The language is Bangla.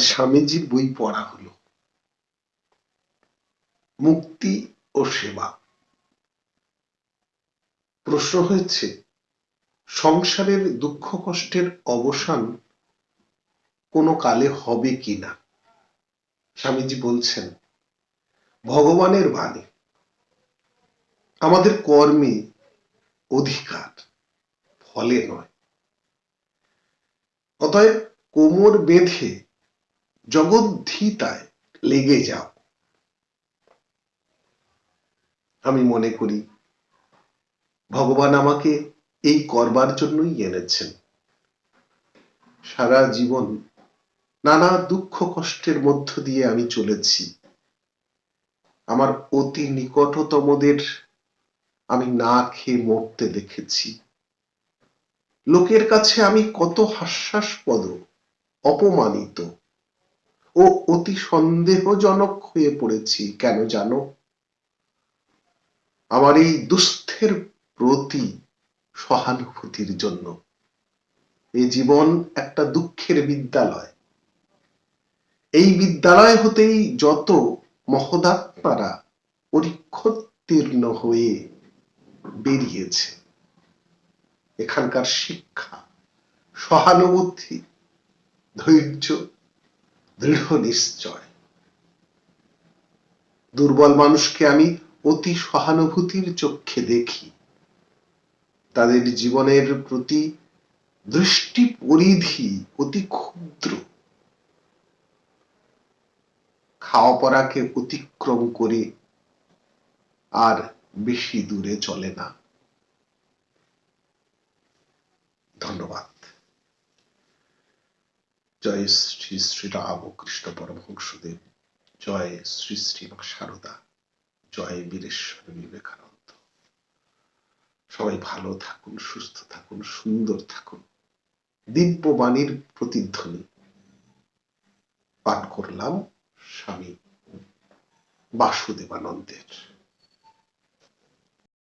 স্বামীজির বই পড়া হলো। মুক্তি ও সেবা। প্রশ্ন হয়েছে, সংসারের দুঃখ কষ্টের অবসান কোনো কালে হবে কিনা স্বামীজি বলছেন, ভগবানের বাণী, আমাদের কর্মে অধিকার, ফলে নয়। অতএব কোমর বেঁধে জগদ্ধিতায় লেগে যাও। আমি মনে করি, ভগবান আমাকে এই করবার জন্যই এনেছেন। সারা জীবন নানা দুঃখ কষ্টের মধ্য দিয়ে আমি চলেছি। আমার অতি নিকটতমদের আমি না খেয়ে মরতে দেখেছি। লোকের কাছে আমি কত হাস্যাস্পদ, অপমানিত ও অতি সন্দেহজনক হয়ে পড়েছি, কেন জানো? আমার এই দুস্থের প্রতি সহানুভূতির জন্য। এ জীবন একটা দুঃখের বিদ্যালয়। এই বিদ্যালয় হতেই যত মহদাত্মারা পরীক্ষোত্তীর্ণ হয়ে বেরিয়েছে। এখানকার শিক্ষা, সহানুভূতি, ধৈর্য দৃঢ় নিশ্চয়। দুর্বল মানুষকে আমি অতি সহানুভূতির চক্ষে দেখি। তাদের জীবনের প্রতি দৃষ্টি পরিধি অতি ক্ষুদ্র। খাওয়া পড়াকে অতিক্রম করে আর বেশি দূরে চলে না। ধন্যবাদ। জয় শ্রী শ্রী রামকৃষ্ণ পরমহংসদেব জয় শ্রী শ্রী মা সারদা, জয় বীরেশ্বর বিবেকানন্দ। সবাই ভালো থাকুন, সুস্থ থাকুন, সুন্দর থাকুন। দিব্য বাণীর প্রতিধ্বনি পাঠ করলাম স্বামী বাসুদেবানন্দের।